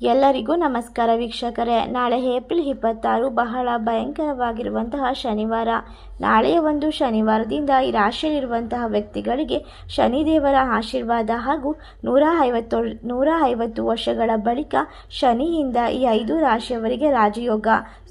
ಎಲ್ಲರಿಗೂ ನಮಸ್ಕಾರ ವೀಕ್ಷಕರೇ. ನಾಳೆ ಏಪ್ರಿಲ್ ಇಪ್ಪತ್ತಾರು ಬಹಳ ಭಯಂಕರವಾಗಿರುವಂತಹ ಶನಿವಾರ. ನಾಳೆಯ ಒಂದು ಶನಿವಾರದಿಂದ ಈ ರಾಶಿಯಲ್ಲಿರುವಂತಹ ವ್ಯಕ್ತಿಗಳಿಗೆ ಶನಿದೇವರ ಆಶೀರ್ವಾದ ಹಾಗೂ ನೂರ ಐವತ್ತು ನೂರ ಐವತ್ತು ವರ್ಷಗಳ ಬಳಿಕ ಶನಿಯಿಂದ ಈ ಐದು ರಾಶಿಯವರಿಗೆ ರಾಜಯೋಗ.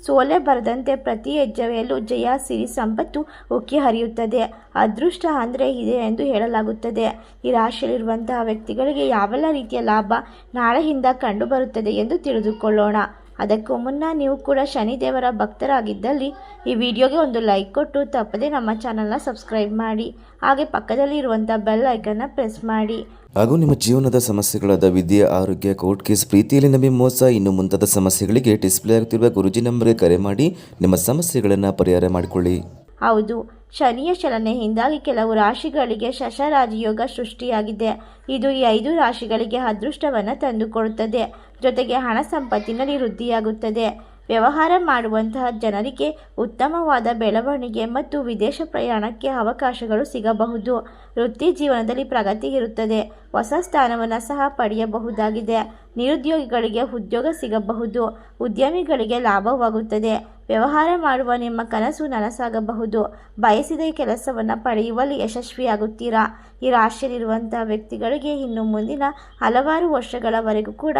ಸೋಲೆ ಬರದಂತೆ ಪ್ರತಿ ಹೆಜ್ಜೆಯಲ್ಲೂ ಜಯ ಸಿರಿ ಸಂಪತ್ತು ಉಕ್ಕಿ ಹರಿಯುತ್ತದೆ. ಅದೃಷ್ಟ ಅಂದರೆ ಇದೆ ಎಂದು ಹೇಳಲಾಗುತ್ತದೆ. ಈ ರಾಶಿಯಲ್ಲಿರುವಂತಹ ವ್ಯಕ್ತಿಗಳಿಗೆ ಯಾವೆಲ್ಲ ರೀತಿಯ ಲಾಭ ನಾಳೆಯಿಂದ ಕಂಡುಬರುತ್ತದೆ ಎಂದು ತಿಳಿದುಕೊಳ್ಳೋಣ. ಅದಕ್ಕೂ ಮುನ್ನ ನೀವು ಕೂಡ ಶನಿದೇವರ ಭಕ್ತರಾಗಿದ್ದಲ್ಲಿ ಈ ವಿಡಿಯೋಗೆ ಒಂದು ಲೈಕ್ ಕೊಟ್ಟು ತಪ್ಪದೆ ನಮ್ಮ ಚಾನಲ್ನ ಸಬ್ಸ್ಕ್ರೈಬ್ ಮಾಡಿ, ಹಾಗೆ ಪಕ್ಕದಲ್ಲಿ ಇರುವಂಥ ಬೆಲ್ ಐಕನ್ನ ಪ್ರೆಸ್ ಮಾಡಿ. ಹಾಗೂ ನಿಮ್ಮ ಜೀವನದ ಸಮಸ್ಯೆಗಳಾದ ವಿದ್ಯೆ, ಆರೋಗ್ಯ, ಕೋರ್ಟ್ ಕೇಸ್, ಪ್ರೀತಿಯಲ್ಲಿ ನಂಬಿ ಮೋಸ, ಇನ್ನು ಮುಂತಾದ ಸಮಸ್ಯೆಗಳಿಗೆ ಡಿಸ್ಪ್ಲೇ ಆಗ್ತಿರುವ ಗುರುಜಿ ನಂಬರ್ಗೆ ಕರೆ ಮಾಡಿ ನಿಮ್ಮ ಸಮಸ್ಯೆಗಳನ್ನು ಪರಿಹಾರ ಮಾಡಿಕೊಳ್ಳಿ. ಹೌದು, ಶನಿಯ ಚಲನೆಯಿಂದಾಗಿ ಕೆಲವು ರಾಶಿಗಳಿಗೆ ಶಶರಾಜಯೋಗ ಸೃಷ್ಟಿಯಾಗಿದೆ. ಇದು ಈ ಐದು ರಾಶಿಗಳಿಗೆ ಅದೃಷ್ಟವನ್ನು ತಂದುಕೊಡುತ್ತದೆ. ಜೊತೆಗೆ ಹಣ ಸಂಪತ್ತಿನಲ್ಲಿ ವೃದ್ಧಿಯಾಗುತ್ತದೆ. ವ್ಯವಹಾರ ಮಾಡುವಂತಹ ಜನರಿಗೆ ಉತ್ತಮವಾದ ಬೆಳವಣಿಗೆ ಮತ್ತು ವಿದೇಶ ಪ್ರಯಾಣಕ್ಕೆ ಅವಕಾಶಗಳು ಸಿಗಬಹುದು. ವೃತ್ತಿ ಜೀವನದಲ್ಲಿ ಪ್ರಗತಿ ಇರುತ್ತದೆ. ಹೊಸ ಸ್ಥಾನವನ್ನು ಸಹ ಪಡೆಯಬಹುದಾಗಿದೆ. ನಿರುದ್ಯೋಗಿಗಳಿಗೆ ಉದ್ಯೋಗ ಸಿಗಬಹುದು. ಉದ್ಯಮಿಗಳಿಗೆ ಲಾಭವಾಗುತ್ತದೆ. ವ್ಯವಹಾರ ಮಾಡುವ ನಿಮ್ಮ ಕನಸು ನನಸಾಗಬಹುದು. ಬಯಸಿದ ಕೆಲಸವನ್ನು ಪಡೆಯುವಲ್ಲಿ ಯಶಸ್ವಿಯಾಗುತ್ತೀರಾ? ಈ ರಾಶಿಯಲ್ಲಿರುವಂತಹ ವ್ಯಕ್ತಿಗಳಿಗೆ ಇನ್ನು ಮುಂದಿನ ಹಲವಾರು ವರ್ಷಗಳವರೆಗೂ ಕೂಡ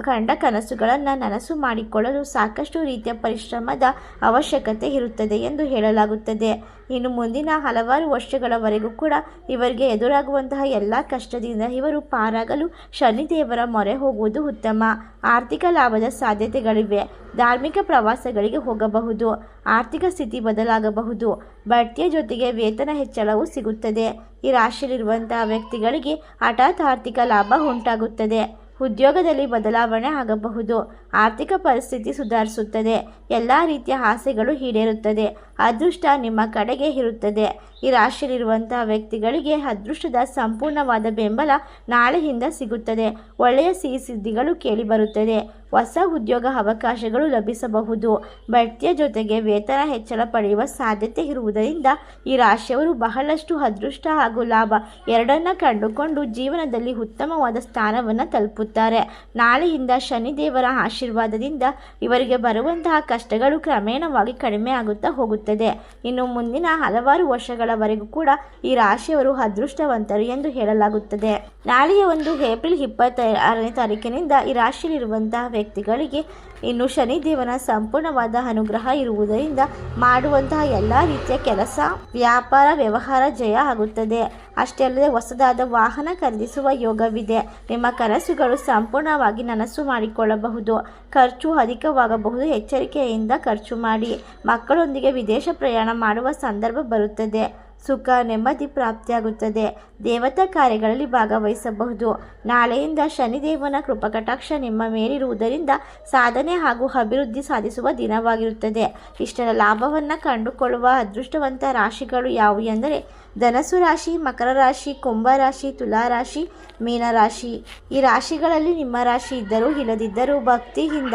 ಕಂಡ ಕನಸುಗಳನ್ನು ನನಸು ಮಾಡಿಕೊಳ್ಳಲು ಸಾಕಷ್ಟು ರೀತಿಯ ಪರಿಶ್ರಮದ ಅವಶ್ಯಕತೆ ಇರುತ್ತದೆ ಎಂದು ಹೇಳಲಾಗುತ್ತದೆ. ಇನ್ನು ಮುಂದಿನ ಹಲವಾರು ವರ್ಷಗಳವರೆಗೂ ಕೂಡ ಇವರಿಗೆ ಎದುರಾಗುವಂತಹ ಎಲ್ಲ ಕಷ್ಟದಿಂದ ಇವರು ಪಾರಾಗಲು ಶನಿದೇವರ ಮೊರೆ ಹೋಗುವುದು ಉತ್ತಮ. ಆರ್ಥಿಕ ಲಾಭದ ಸಾಧ್ಯತೆಗಳಿವೆ. ಧಾರ್ಮಿಕ ಪ್ರವಾಸಗಳಿಗೆ ಹೋಗಬಹುದು. ಆರ್ಥಿಕ ಸ್ಥಿತಿ ಬದಲಾಗಬಹುದು. ಬಡ್ತಿಯ ಜೊತೆಗೆ ವೇತನ ಹೆಚ್ಚಳವೂ ಸಿಗುತ್ತದೆ. ಈ ರಾಶಿಯಲ್ಲಿರುವಂತಹ ವ್ಯಕ್ತಿಗಳಿಗೆ ಹಠಾತ್ ಆರ್ಥಿಕ ಲಾಭ ಉಂಟಾಗುತ್ತದೆ. ಉದ್ಯೋಗದಲ್ಲಿ ಬದಲಾವಣೆ ಆಗಬಹುದು. ಆರ್ಥಿಕ ಪರಿಸ್ಥಿತಿ ಸುಧಾರಿಸುತ್ತದೆ. ಎಲ್ಲ ರೀತಿಯ ಆಸೆಗಳು ಈಡೇರುತ್ತದೆ. ಅದೃಷ್ಟ ನಿಮ್ಮ ಕಡೆಗೆ ಇರುತ್ತದೆ. ಈ ರಾಶಿಯಲ್ಲಿರುವಂತಹ ವ್ಯಕ್ತಿಗಳಿಗೆ ಅದೃಷ್ಟದ ಸಂಪೂರ್ಣವಾದ ಬೆಂಬಲ ನಾಳೆಯಿಂದ ಸಿಗುತ್ತದೆ. ಒಳ್ಳೆಯ ಸಿಹಿ ಸುದ್ದಿಗಳು ಕೇಳಿಬರುತ್ತದೆ. ಹೊಸ ಉದ್ಯೋಗ ಅವಕಾಶಗಳು ಲಭಿಸಬಹುದು. ಬಡ್ತಿಯ ಜೊತೆಗೆ ವೇತನ ಹೆಚ್ಚಳ ಪಡೆಯುವ ಸಾಧ್ಯತೆ ಇರುವುದರಿಂದ ಈ ರಾಶಿಯವರು ಬಹಳಷ್ಟು ಅದೃಷ್ಟ ಹಾಗೂ ಲಾಭ ಎರಡನ್ನ ಕಂಡುಕೊಂಡು ಜೀವನದಲ್ಲಿ ಉತ್ತಮವಾದ ಸ್ಥಾನವನ್ನು ತಲುಪುತ್ತಾರೆ. ನಾಳೆಯಿಂದ ಶನಿದೇವರ ಆಶೀರ್ವಾದದಿಂದ ಇವರಿಗೆ ಬರುವಂತಹ ಕಷ್ಟಗಳು ಕ್ರಮೇಣವಾಗಿ ಕಡಿಮೆ ಆಗುತ್ತಾ ಹೋಗುತ್ತದೆ. ಇನ್ನು ಮುಂದಿನ ಹಲವಾರು ವರ್ಷಗಳವರೆಗೂ ಕೂಡ ಈ ರಾಶಿಯವರು ಅದೃಷ್ಟವಂತರು ಎಂದು ಹೇಳಲಾಗುತ್ತದೆ. ನಾಳೆಯ ಒಂದು ಏಪ್ರಿಲ್ ಇಪ್ಪತ್ತ ಆರನೇ ತಾರೀಕಿನಿಂದ ಈ ರಾಶಿಯಲ್ಲಿರುವಂತಹ ವ್ಯಕ್ತಿಗಳಿಗೆ ಇನ್ನು ಶನಿದೇವನ ಸಂಪೂರ್ಣವಾದ ಅನುಗ್ರಹ ಇರುವುದರಿಂದ ಮಾಡುವಂತಹ ಎಲ್ಲ ರೀತಿಯ ಕೆಲಸ, ವ್ಯಾಪಾರ, ವ್ಯವಹಾರ ಜಯ ಆಗುತ್ತದೆ. ಅಷ್ಟೇ ಅಲ್ಲದೆ ಹೊಸದಾದ ವಾಹನ ಖರೀದಿಸುವ ಯೋಗವಿದೆ. ನಿಮ್ಮ ಕನಸುಗಳು ಸಂಪೂರ್ಣವಾಗಿ ನನಸು ಮಾಡಿಕೊಳ್ಳಬಹುದು. ಖರ್ಚು ಅಧಿಕವಾಗಬಹುದು. ಎಚ್ಚರಿಕೆಯಿಂದ ಖರ್ಚು ಮಾಡಿ. ಮಕ್ಕಳೊಂದಿಗೆ ವಿದೇಶ ಪ್ರಯಾಣ ಮಾಡುವ ಸಂದರ್ಭ ಬರುತ್ತದೆ. ಸುಖ, ನೆಮ್ಮದಿ ಪ್ರಾಪ್ತಿಯಾಗುತ್ತದೆ. ದೇವತಾ ಕಾರ್ಯಗಳಲ್ಲಿ ಭಾಗವಹಿಸಬಹುದು. ನಾಳೆಯಿಂದ ಶನಿದೇವನ ಕೃಪಕಟಾಕ್ಷ ನಿಮ್ಮ ಮೇಲಿರುವುದರಿಂದ ಸಾಧನೆ ಹಾಗೂ ಅಭಿವೃದ್ಧಿ ಸಾಧಿಸುವ ದಿನವಾಗಿರುತ್ತದೆ. ಇಷ್ಟರ ಲಾಭವನ್ನು ಕಂಡುಕೊಳ್ಳುವ ಅದೃಷ್ಟವಂತ ರಾಶಿಗಳು ಯಾವುವು ಎಂದರೆ ಧನಸು ರಾಶಿ, ಮಕರ ರಾಶಿ, ಕುಂಭ ರಾಶಿ, ತುಲಾ ರಾಶಿ ಮೀನರಾಶಿ ಈ ರಾಶಿಗಳಲ್ಲಿ ನಿಮ್ಮ ರಾಶಿ ಇದ್ದರೂ, ಇಲ್ಲದಿದ್ದರೂ ಭಕ್ತಿಯಿಂದ